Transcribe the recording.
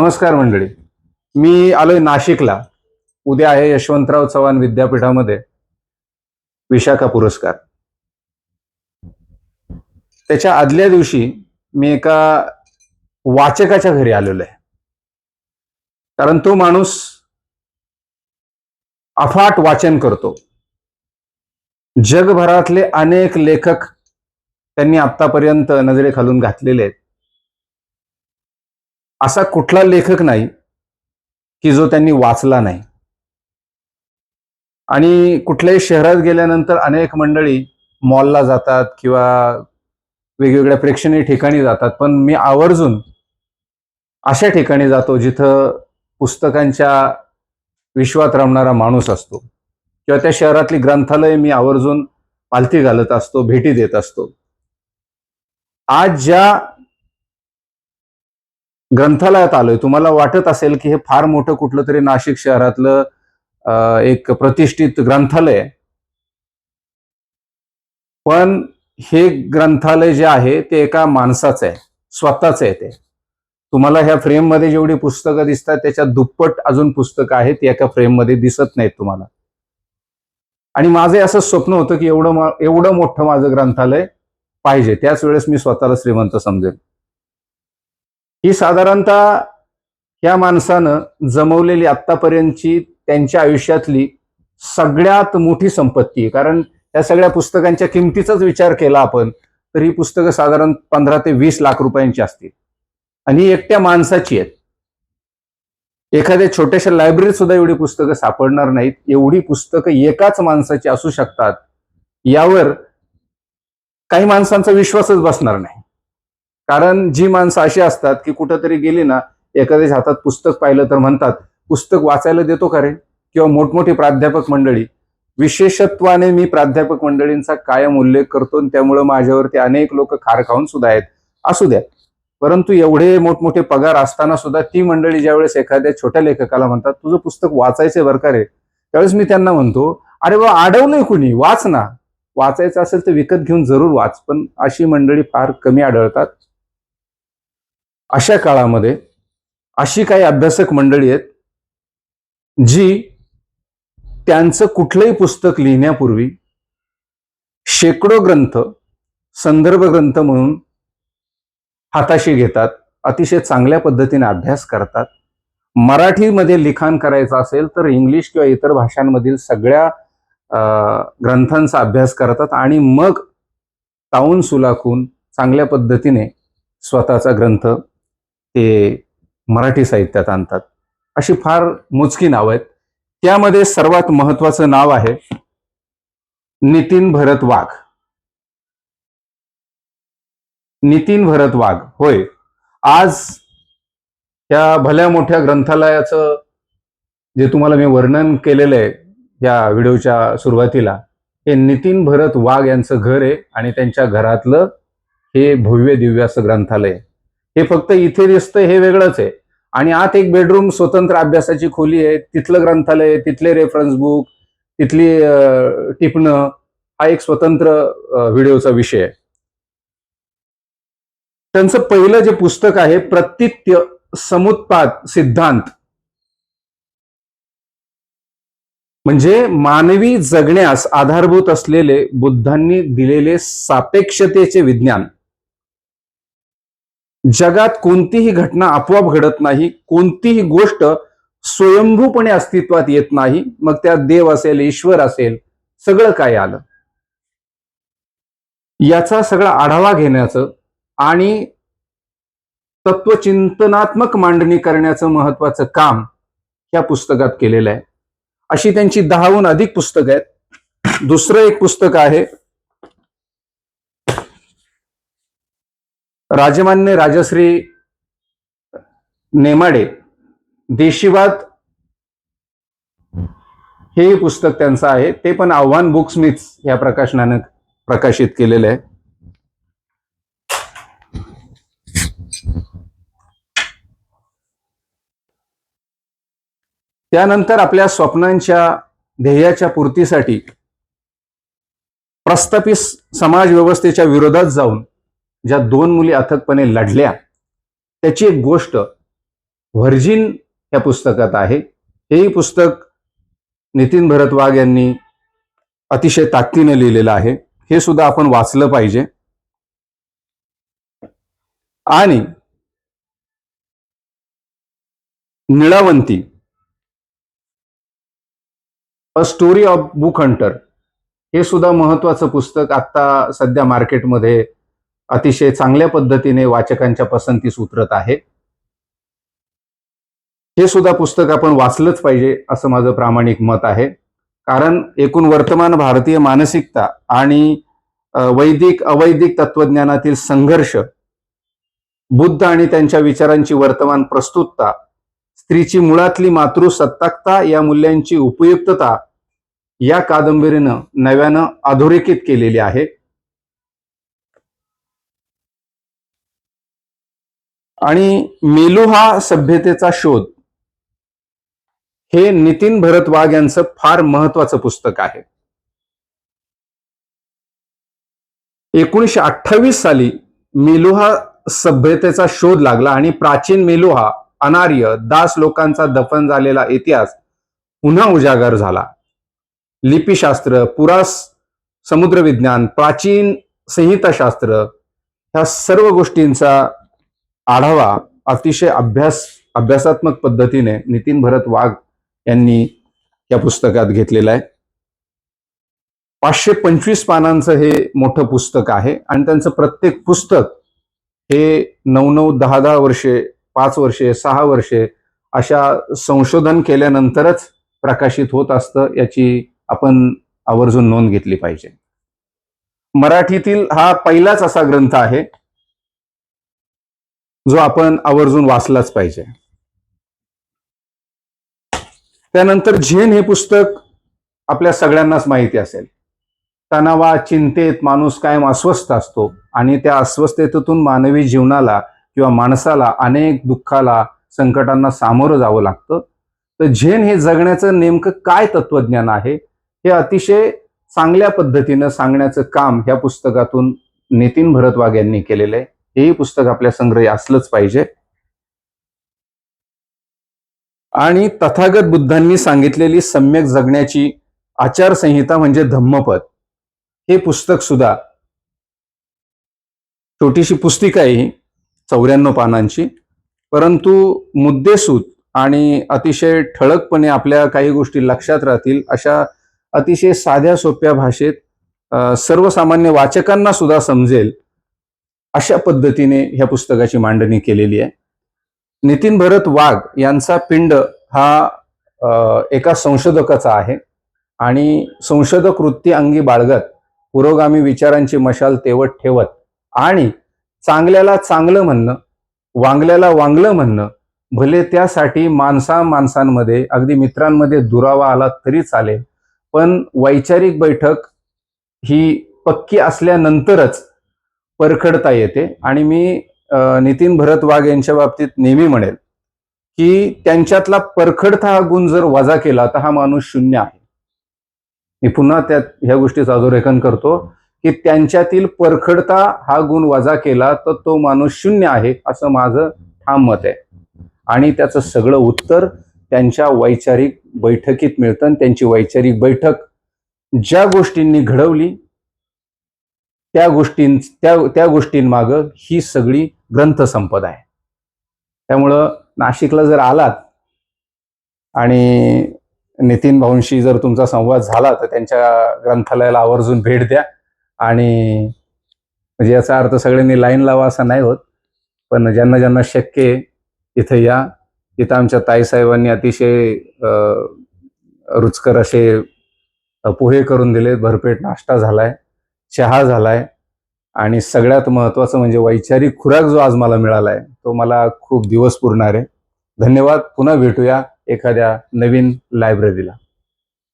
नमस्कार मंडळी. मी आलोय नाशिकला. उद्या आहे यशवंतराव चव्हाण विद्यापीठामध्ये विशाखा पुरस्कार. त्याच्या आदल्या दिवशी मी एका वाचकाच्या घरी आलेलो आहे. कारण तो माणूस अफाट वाचन करतो. जगभरातले अनेक लेखक त्यांनी आतापर्यंत नजरेखालून घातलेले आहेत. असा कुठला लेखक नाही की जो त्यांनी वाचला नाही. आणि कुठल्याही शहरात गेल्यानंतर अनेक मंडळी मॉलला जातात किंवा वेगवेगळ्या प्रेक्षणीय ठिकाणी जातात पण मी आवर्जून अशा ठिकाणी जातो जिथं पुस्तकांच्या विश्वात रमणारा माणूस असतो. किंवा त्या शहरातली ग्रंथालय मी आवर्जून पालथी घालत असतो भेटी देत असतो. आज ज्या ग्रंथालयात आलोय. तुम्हाला वाटत असेल की हे फार मोठं कुठलं तरी नाशिक शहरातलं एक प्रतिष्ठित ग्रंथालय आहे. पण हे ग्रंथालय जे आहे ते एका माणसाचं आहे. स्वतःच आहे ते. तुम्हाला ह्या फ्रेममध्ये जेवढी पुस्तकं दिसतात त्याच्या दुप्पट अजून पुस्तकं आहेत ती एका फ्रेममध्ये दिसत नाहीत तुम्हाला. आणि माझं असं स्वप्न होतं की एवढं एवढं मोठं माझं ग्रंथालय पाहिजे. त्याच वेळेस मी स्वतःला श्रीमंत समजेल ही साधारणतः या माणसानं जमवलेली आतापर्यंतची त्यांच्या आयुष्यातली सगळ्यात मोठी संपत्ती आहे. कारण त्या सगळ्या पुस्तकांच्या किमतीचाच विचार केला आपण तर ही पुस्तकं साधारण पंधरा ते वीस लाख रुपयांची असतील. आणि ही एकट्या माणसाची आहेत. एखाद्या छोट्याशा लायब्ररीत सुद्धा एवढी पुस्तकं सापडणार नाहीत. एवढी पुस्तकं एकाच माणसाची असू शकतात. यावर काही माणसांचा विश्वासच बसणार नाही. कारण जी माणसं अशी असतात की कुठंतरी गेली ना एखाद्याच्या हातात पुस्तक पाहिलं तर म्हणतात पुस्तक वाचायला देतो का रे? किंवा मोठमोठी प्राध्यापक मंडळी. विशेषत्वाने मी प्राध्यापक मंडळींचा कायम उल्लेख करतो त्यामुळं माझ्यावरती अनेक लोक खार खाऊन सुद्धा आहेत. असू द्या. परंतु एवढे मोठमोठे पगार असताना सुद्धा ती मंडळी ज्यावेळेस एखाद्या छोट्या लेखकाला म्हणतात तुझं पुस्तक वाचायचे बरं का रे? त्यावेळेस मी त्यांना म्हणतो अरे बा अडवलंय कुणी? वाच ना. वाचायचं असेल तर विकत घेऊन जरूर वाच. पण अशी मंडळी फार कमी आढळतात. अशा काळामध्ये अशी काही अभ्यासक मंडळी आहेत जी त्यांचं कुठलंही पुस्तक लिहिण्यापूर्वी शेकडो ग्रंथ संदर्भ ग्रंथ म्हणून हाताशी घेतात अतिशय चांगल्या पद्धतीने अभ्यास करतात. मराठीमध्ये लिखाण करायचं असेल तर इंग्लिश किंवा इतर भाषांमधील सगळ्या ग्रंथांचा अभ्यास करतात आणि मग ताऊन सुलाखून चांगल्या पद्धतीने स्वतःचा ग्रंथ ते मराठी साहित्यात आणतात. अशी फार मोजकी नावं आहेत. त्यामध्ये सर्वात महत्वाचं नाव आहे नितीन भरत वाघ. नितीन भरत वाघ होय. आज या भल्या मोठ्या ग्रंथालयाचं जे तुम्हाला मी वर्णन केलेलं आहे या व्हिडिओच्या सुरुवातीला हे नितीन भरत वाघ यांचं घर आहे आणि त्यांच्या घरातलं हे भव्य दिव्य असं ग्रंथालय आहे. हे फक्त इथे दिसतं हे वेगळंच आहे. आणि आत एक बेडरूम स्वतंत्र अभ्यासाची खोली आहे. तिथलं ग्रंथालय तिथले रेफरन्स बुक तिथली टिपणं हा एक स्वतंत्र व्हिडिओचा विषय आहे. त्यांचं पहिलं जे पुस्तक आहे प्रतित्य समुत्पाद सिद्धांत. म्हणजे मानवी जगण्यास आधारभूत असलेले बुद्धांनी दिलेले सापेक्षतेचे विज्ञान. जगात कोणतीही घटना आपोआप घडत नाही कोणतीही गोष्ट स्वयंभूपणे अस्तित्वात येत नाही मग त्यात देव असेल ईश्वर असेल सगळं काय आलं? याचा सगळा आढावा घेण्याचं आणि तत्वचिंतनात्मक मांडणी करण्याचं महत्वाचं काम या पुस्तकात केलेलं आहे. अशी त्यांची दहाहून अधिक पुस्तकं आहेत. दुसरं एक पुस्तक आहे राजमान्य राजश्री नेमाडे देशीवाद हे पुस्तक त्यांचं आहे. ते पण आव्हान बुक्समिथ्स या प्रकाशनानं प्रकाशित केलेलं आहे. त्यानंतर आपल्या स्वप्नांच्या ध्येयाच्या पूर्तीसाठी प्रस्थापित समाज व्यवस्थेच्या विरोधात जाऊन ज्या दोन मुली अथकपणे लढल्या त्याची एक गोष्ट व्हर्जिन या पुस्तकात आहे. हेही पुस्तक नितीन भरत वाघ यांनी अतिशय ताकदीनं लिहिलेलं आहे. हे सुद्धा आपण वाचलं पाहिजे. आणि Nilavanti a story of book hunter हे सुद्धा महत्वाचं पुस्तक आता सध्या मार्केटमध्ये अतिशय चांगल्या पद्धतीने वाचकांच्या पसंतीस उतरत आहे. हे सुद्धा पुस्तक आपण वाचलंच पाहिजे असं माझं प्रामाणिक मत आहे. कारण एकूण वर्तमान भारतीय मानसिकता आणि वैदिक अवैदिक तत्वज्ञानातील संघर्ष बुद्ध आणि त्यांच्या विचारांची वर्तमान प्रस्तुतता स्त्रीची मुळातली मातृसत्ताकता या मूल्यांची उपयुक्तता या कादंबरीनं नव्यानं अधोरेखित केलेली आहे. आणि मेलुहा सभ्यतेचा शोध. हे नितीन भरत वाघ यांचं फार महत्वाचं पुस्तक आहे. एकोणीशे अठ्ठावीस साली मेलुहा सभ्यतेचा शोध लागला आणि प्राचीन मेलुहा अनार्य दास लोकांचा दफन झालेला इतिहास पुन्हा उजागर झाला. लिपीशास्त्र पुरास समुद्रविज्ञान प्राचीन संहिताशास्त्र ह्या सर्व गोष्टींचा आढावा अतिशय अभ्यास अभ्यासात्मक पद्धतीने नितीन भरत वाघ यांनी या पुस्तकात घेतलेलं आहे. पाचशे पंचवीस पानांचं हे मोठं पुस्तक आहे आणि त्यांचं प्रत्येक पुस्तक हे नऊ नऊ दहा दहा वर्षे पाच वर्षे सहा वर्षे अशा संशोधन केल्यानंतरच प्रकाशित होत असतं याची आपण आवर्जून नोंद घेतली पाहिजे. मराठीतील हा पहिलाच असा ग्रंथ आहे. जो आपण आवर्जून वाचलाच पाहिजे. त्यानंतर झेन हे पुस्तक आपल्या सगळ्यांनाच माहिती असेल. तणावा चिंतेत माणूस कायम अस्वस्थ असतो आणि त्या अस्वस्थतेतून मानवी जीवनाला किंवा माणसाला अनेक दुःखाला संकटांना सामोरं जावं लागतं. तर झेन हे जगण्याचं नेमकं काय तत्वज्ञान आहे? हे अतिशय चांगल्या पद्धतीनं सांगण्याचं काम ह्या पुस्तकातून नितीन भरतवाग यांनी केलेलं आहे. हेही पुस्तक आपल्या संग्रही असलंच पाहिजे. आणि तथागत बुद्धांनी सांगितलेली सम्यक जगण्याची आचारसंहिता म्हणजे धम्मपद. हे पुस्तक सुद्धा छोटीशी पुस्तिका आहे ही चौऱ्याण्णव पानांची. परंतु मुद्देसूद आणि अतिशय ठळकपणे आपल्या काही गोष्टी लक्षात राहतील अशा अतिशय साध्या सोप्या भाषेत सर्वसामान्य वाचकांना सुद्धा समजेल. अशा पद्धतीने ह्या पुस्तकाची मांडणी केलेली आहे. नितीन भरत वाघ यांचा पिंड हा एका संशोधकाचा आहे आणि संशोधक वृत्ती अंगी बाळगत पुरोगामी विचारांची मशाल तेवत ठेवत आणि चांगल्याला चांगलं म्हणणं वांगल्याला वांगलं म्हणणं भले त्यासाठी माणसा माणसांमध्ये अगदी मित्रांमध्ये दुरावा आला तरी चालेल. पण वैचारिक बैठक ही पक्की असल्यानंतरच परखडता येते. आणि मी नितीन भरत वाघ यांच्या बाबतीत नेहमी म्हणेल की त्यांच्यातला परखडता हा गुण जर वजा केला तर हा माणूस शून्य आहे. मी पुन्हा त्यात ह्या गोष्टीचं अधोरेखन करतो की त्यांच्यातील परखडता हा गुण वजा केला तर तो माणूस शून्य आहे असं माझं ठाम मत आहे. आणि त्याचं सगळं उत्तर त्यांच्या वैचारिक बैठकीत मिळतं आणि त्यांची वैचारिक बैठक ज्या गोष्टींनी घडवली त्या गोष्टीं त्या त्या गोष्टींमागं ही सगळी ग्रंथसंपदा आहे. त्यामुळं नाशिकला जर आलात आणि नितीन भाऊंशी जर तुमचा संवाद झाला तर त्यांच्या ग्रंथालयाला आवर्जून भेट द्या. आणि म्हणजे याचा अर्थ सगळ्यांनी लाईन लावा असा नाही होत पण ज्यांना ज्यांना शक्य आहे इथं या. इथं आमच्या ताईसाहेबांनी अतिशय रुचकर असे पोहे करून दिले भरपेट नाश्ता झालाय. चहा झालाय. आणि सगळ्यात महत्वाचं म्हणजे वैचारिक खुराक जो आज मला मिळालाय तो मला खूप दिवस पुरणार आहे. धन्यवाद. पुन्हा भेटूया एखाद्या नवीन लायब्ररीला